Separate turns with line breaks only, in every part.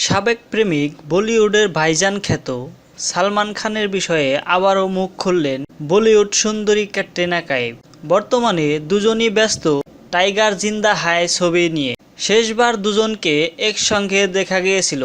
সাবেক প্রেমিক বলিউডের ভাইজান খ্যাত সালমান খানের বিষয়ে আবারও মুখ খুললেন বলিউড সুন্দরী ক্যাটরিনা কাইফ বর্তমানে দুজনই ব্যস্ত টাইগার জিন্দা হায় ছবি নিয়ে। শেষবার দুজনকে একসঙ্গে দেখা গিয়েছিল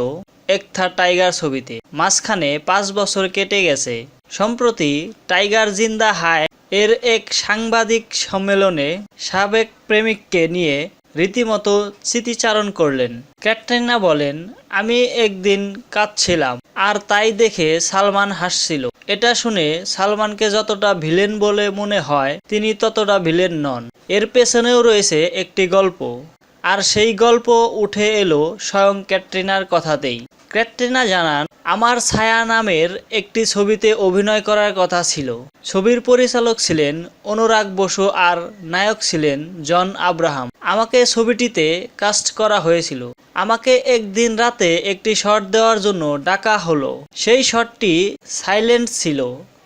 একথা টাইগার ছবিতে। মাঝখানে পাঁচ বছর কেটে গেছে। সম্প্রতি টাইগার জিন্দা হায় এর এক সাংবাদিক সম্মেলনে সাবেক প্রেমিককে নিয়ে রীতিমতো স্মৃতিচারণ করলেন। ক্যাটরিনা বলেন, আমি একদিন কাঁদছিলাম, আর তাই দেখে সালমান হাসছিল। এটা শুনে সালমানকে যতটা ভিলেন বলে মনে হয়, তিনি ততটা ভিলেন নন। এর পেছনেও রয়েছে একটি গল্প। আর সেই গল্প উঠে এলো স্বয়ং ক্যাটরিনার কথাতেই। ক্যাটরিনা জানান, আমার ছায়া নামের একটি ছবিতে অভিনয় করার কথা ছিল। ছবির পরিচালক ছিলেন অনুরাগ বসু আর নায়ক ছিলেন জন আব্রাহাম। আমাকে ছবিটিতে কাস্ট করা হয়েছিল। আমাকে একদিন রাতে একটি শট দেওয়ার জন্য ডাকা হলো। সেই শটটি সাইলেন্ট ছিল,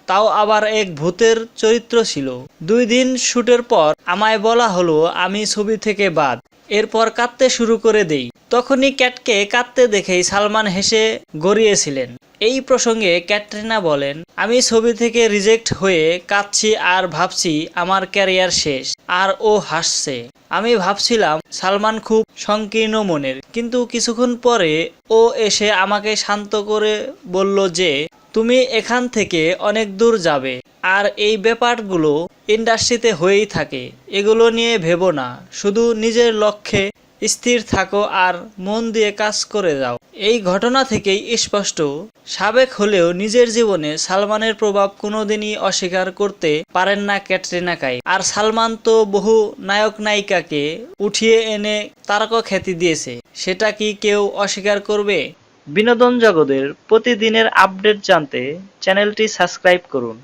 তাও আবার এক ভূতের চরিত্র ছিল। দুই দিন শুটের পর আমায় বলা হলো, আমি ছবি থেকে বাদ। এরপর কাঁদতে শুরু করে দেই। তখনই ক্যাটকে কাঁদতে দেখেই সালমান হেসে গড়িয়েছিলেন। এই প্রসঙ্গে ক্যাটরিনা বলেন, আমি ছবি থেকে রিজেক্ট হয়ে কাঁদছি আর ভাবছি আমার ক্যারিয়ার শেষ, আর ও হাসছে। আমি ভাবছিলাম, সালমান খুব সংকীর্ণ মনের। কিন্তু কিছুক্ষণ পরে ও এসে আমাকে শান্ত করে বলল যে, তুমি এখান থেকে অনেক দূর যাবে, আর এই ব্যাপারগুলো ইন্ডাস্ট্রিতে হয়েই থাকে। এগুলো নিয়ে ভেবো না, শুধু নিজের লক্ষ্যে স্থির থাকো আর মন দিয়ে কাজ করে যাও। এই ঘটনা থেকেই স্পষ্ট, সাবেক হলেও নিজের জীবনে সালমানের প্রভাব কোনোদিনই অস্বীকার করতে পারেন না ক্যাটরিনা কাই আর সালমান তো বহু নায়ক নায়িকাকে উঠিয়ে এনে তারকা খ্যাতি দিয়েছে, সেটা কি কেউ অস্বীকার করবে? বিনোদন জগতের প্রতিদিনের আপডেট জানতে চ্যানেলটি সাবস্ক্রাইব করুন।